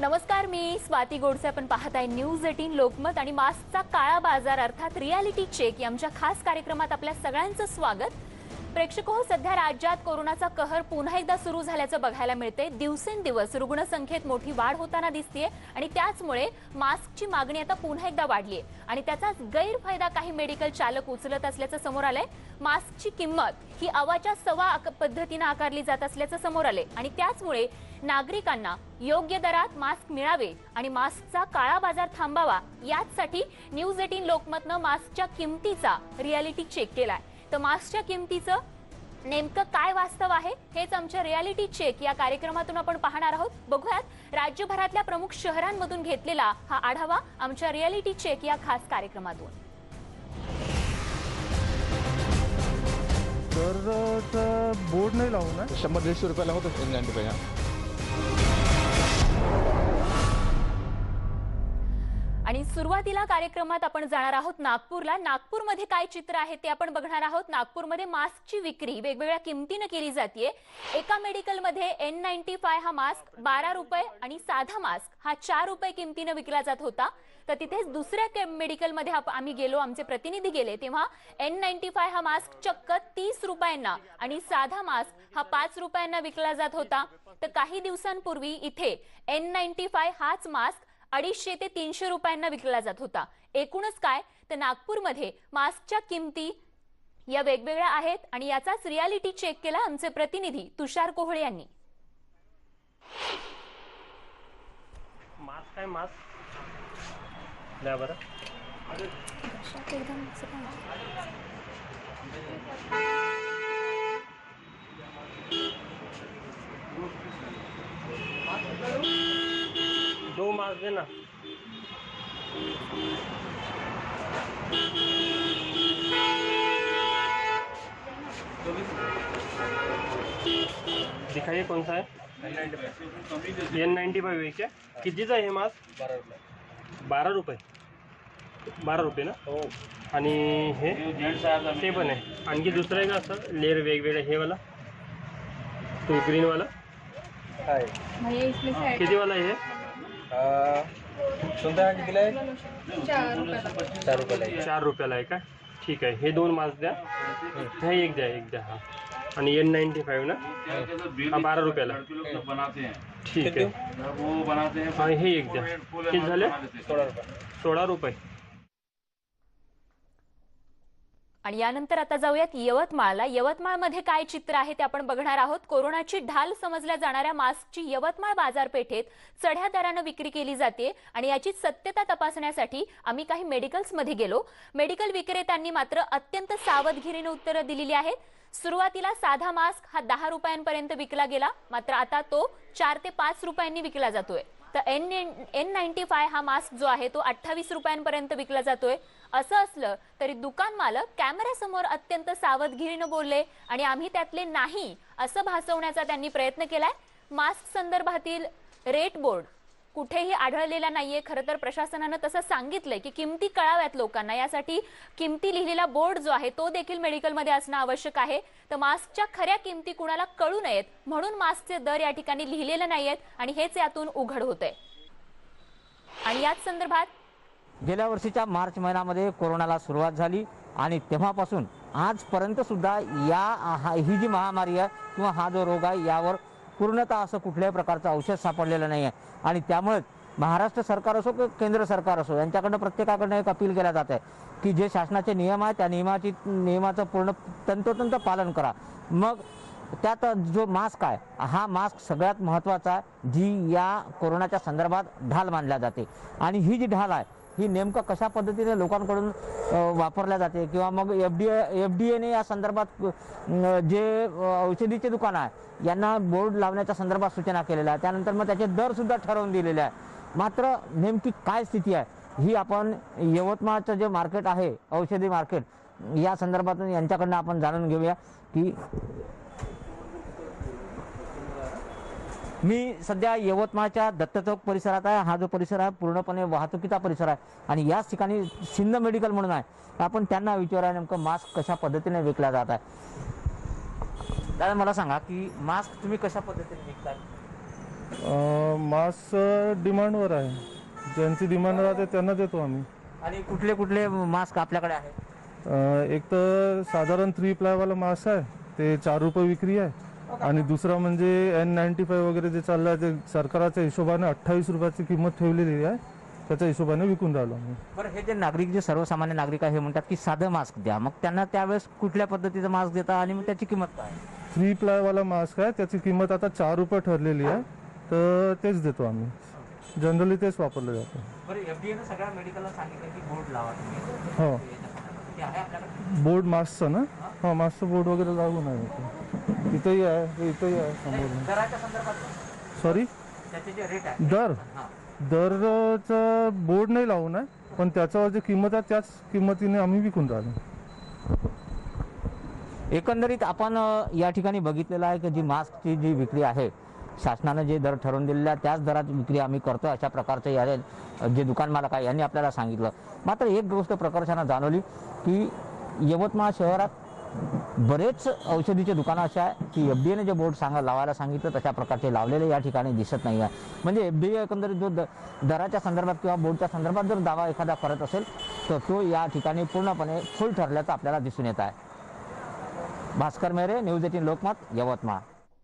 नमस्कार मी स्वाती गोडसे. आपण पाहत आहे न्यूज एटीन लोकमत आणि मास्कचा काळा बाजार अर्थात रियालिटी चेक आमच्या खास कार्यक्रमात आपल्या सगळ्यांचं स्वागत. प्रेक्षक सध्या राज्यात कोरोनाचा कहर पुन्हा एकदा सुरू झाल्याचं बघायला मिळते दिवसेंदिवस रुग्णसंख्येत मोठी वाढ होताना दिसतीये आणि त्याचमुळे मास्कची मागणी आता पुन्हा एकदा वाढलीये. आणि त्याचा गैरफायदा काही मेडिकल चालक उचलत असल्याचं समोर आलंय. मास्कची किंमत ही अवाच्या सवा पद्धतीनं आकारली जात असल्याचं समोर आले आणि त्याचमुळे नागरिकांना योग्य दरात मास्क मिळावे आणि मास्कचा काळा बाजार थांबावा याचसाठी न्यूज एटीन लोकमतनं मास्कच्या किमतीचा रियालिटी चेक केलाय. तर मास्कच्या किमतीचं नेमकं काय वास्तव आहे हेच आमच्या रियालिटी चेक या कार्यक्रमातून आपण पाहणार आहोत. बघूयात राज्यभरातल्या प्रमुख शहरांमधून घेतलेला हा आढावा आमच्या रियालिटी चेक या खास कार्यक्रमातून. तर बोर्ड नाही लावू ना शंभर दीडशे रुपयाला होतं आणि सुरुवातीला कार्यक्रमात आपण जाणार आहोत नागपूरला. नागपूरमध्ये काय चित्र आहे ते आपण बघणार आहोत. नागपूरमध्ये मास्कची विक्री वेगवेगळ्या किमतीनं केली जाते एका मेडिकलमध्ये एन नाईन्टी फाय हा मास्क बारा रुपये आणि साधा मास्क हा चार रुपये किमतीनं विकला जात होता. तर तिथेच दुसऱ्या के- मेडिकलमध्ये आप- आम्ही गेलो आमचे प्रतिनिधी गेले तेव्हा एन नाईन्टी फाय हा मास्क चक्क तीस रुपयांना आणि साधा मास्क हा पाच रुपयांना विकला जात होता. तर काही दिवसांपूर्वी इथे एन नाईन्टी फाय हाच मास्क अडीचशे ते तीनशे रुपयांना विकला जात होता. एकूणच काय? तर नागपूरमध्ये मास्कच्या किमती या वेगवेगळ्या आहेत आणि याचाच रियालिटी चेक केला आमचे प्रतिनिधी तुषार कोहळे यांनी. मास्क आहे मास्क? द्या बरं. दो मास्क दे ना दिखाइए कौन सा है? एन नाईन्टी फाईव्ह आहे क्या? कितीचं आहे हे मास्क बारा रुपये बारा रुपये ना? हो आणि हे? ते पण आहे. आणखी दुसरं आहे का असं? लेअर वेगवेगळं हे वाला? तो ग्रीनवाला काय? कितीवाला आहे हे? कोणता कितीला आहे? चार रुपयाला आहे. चार रुपयाला आहे का? ठीक आहे. हे दोन मास्क द्या. हे एक द्या एक द्या हा. आणि एन नाईन्टी फाईव्ह ना? हा बारा रुपयाला. ठीक आहे. वो बनाते हैं हा हे एक द्या. किती झाले? सोळा रुपये. सोळा रुपये. आणि यानंतर आता जाऊयात यवतमाळला. यवतमाळमध्ये काय चित्र आहे ते आपण बघणार आहोत. कोरोनाची ढाल समजल्या जाणाऱ्या मास्कची यवतमाळ बाजारपेठेत चढ्या दरानं विक्री केली जाते आणि याची सत्यता तपासण्यासाठी आम्ही काही मेडिकल्समध्ये गेलो. मेडिकल विक्रेत्यांनी मात्र अत्यंत सावधगिरीने उत्तरं दिलेली आहेत. सुरुवातीला साधा मास्क हा दहा रुपयांपर्यंत विकला गेला. मात्र आता तो चार ते पाच रुपयांनी विकला जातोय. तर एन एन नाईन्टी फाय हा मास्क जो आहे तो अठ्ठावीस रुपयांपर्यंत विकला जातोय. असं असलं तरी दुकान मालक कॅमेऱ्यासमोर अत्यंत सावधगिरीनं बोलले आणि आम्ही त्यातले नाही असं भासवण्याचा त्यांनी प्रयत्न केलाय. मास्क संदर्भातील रेट बोर्ड कुठेही आढळलेला नाहीये. खरं तर प्रशासनानं तसं सांगितलंय की किमती कळाव्यात लोकांना. यासाठी किमती लिहिलेला बोर्ड जो आहे तो देखील मेडिकलमध्ये असणं आवश्यक आहे. तर मास्कच्या खऱ्या किमती कुणाला कळू नयेत म्हणून मास्कचे दर या ठिकाणी लिहिलेले नाहीयेत आणि हेच यातून उघड होतंय. आणि याच संदर्भात गेल्या वर्षीच्या मार्च महिन्यामध्ये कोरोनाला सुरुवात झाली आणि तेव्हापासून आजपर्यंत सुद्धा या ही जी महामारी आहे किंवा हा जो रोग आहे यावर पूर्णतः असं कुठल्याही प्रकारचं औषध सापडलेलं नाही आहे आणि त्यामुळेच महाराष्ट्र सरकार असो किंवा केंद्र सरकार असो यांच्याकडनं प्रत्येकाकडनं एक अपील केल्या जात आहे की जे शासनाचे नियम आहे त्या नियमाची नियमाचं पूर्ण तंतोतंत पालन करा. मग त्यात जो मास्क आहे हा मास्क सगळ्यात महत्त्वाचा आहे जी या कोरोनाच्या संदर्भात ढाल मानल्या जाते. आणि ही जी ढाल आहे ही नेमकं कशा पद्धतीने लोकांकडून वापरल्या जाते? किंवा मग एफ डी एफ डी एने या संदर्भात जे औषधीचे दुकान आहे यांना बोर्ड लावण्याच्या संदर्भात सूचना केलेल्या आहे त्यानंतर मग त्याचे दरसुद्धा ठरवून दिलेले आहे मात्र नेमकी काय स्थिती आहे ही आपण यवतमाळचं जे मार्केट आहे औषधी मार्केट या संदर्भातून यांच्याकडनं आपण जाणून घेऊया की मी सध्या यवतमाळच्या दत्त चौक परिसरात आहे. हा जो परिसर आहे पूर्णपणे वाहतुकीचा परिसर आहे. आणि याच ठिकाणी सिंध मेडिकल म्हणून आहे. आपण त्यांना विचारूया नेमकं मास्क कशा पद्धतीने विकला जात आहे. दादा मला सांगा की मास्क तुम्ही कशा पद्धतीने विकताय? मास्क डिमांडवर आहे. ज्यांची डिमांड राहते त्यांना देतो आम्ही. आणि कुठले कुठले मास्क आपल्याकडे आहेत? अ, एक तर साधारण थ्री प्लायवाला मास्क आहे. ते चार रुपये विक्री आहे. आणि दुसरा म्हणजे एन नाईन्टी फाईव्ह वगैरे जे चाललं आहे ते सरकाराच्या हिशोबाने अठ्ठावीस रुपयाची किंमत ठेवलेली आहे त्याच्या हिशोबाने विकून राहिलो आम्ही. बरं हे जे नागरिक जे सर्वसामान्य नागरिक आहे हे म्हणतात की साधं मास्क द्या. मग त्यांना त्यावेळेस कुठल्या पद्धतीचं मास्क देता आणि मग त्याची किंमत काय? थ्री प्लायवाला मास्क आहे त्याची किंमत आता चार रुपये ठरलेली आहे तर तेच देतो आम्ही. जनरली तेच वापरलं जातं. बरं सगळ्या मेडिकलला सांगितलं की बोर्ड लावा तुम्ही. हो. ते आहे आपल्याकडे. बोर्ड मास्कचं ना? हो. मास्कचं बोर्ड वगैरे लागून आहे इथे. इथंही आहे इथंही आहे समोर. दराच्या संदर्भात सॉरी त्याचे जे रेट आहे. दर? हां. दरचं बोर्ड नाही लावून आहे पण त्याच्यावर जी किंमत आहे त्याच किंमतीने आम्ही विकून राहिलो. एकंदरीत आपण अ, या ठिकाणी बघितलेलं आहे की जी मास्कची जी विक्री आहे शासनानं जे दर ठरवून दिलेला आहे, त्याच दरात विक्री आम्ही करतो अशा प्रकारचं या अ, जे दुकान मालक आहे यांनी आपल्याला सांगितलं. मात्र एक गोष्ट प्रकर्षानं जाणवली की यवतमाळ शहरात बरेच औषधीचे दुकानं असे आहे की एफ डी एने जे बोर्ड सांगा लावायला सांगितलं तशा प्रकारचे लावलेले या ठिकाणी दिसत नाही आहे. म्हणजे एफ डी ए एकंदरीत जो द दराच्या संदर्भात किंवा बोर्डच्या संदर्भात जर दावा एखादा करत असेल तर तो या ठिकाणी पूर्णपणे फुल ठरल्याचं आपल्याला दिसून येत आहे. भास्कर मेरे न्यूज एटीन लोकमत यवतमाळ.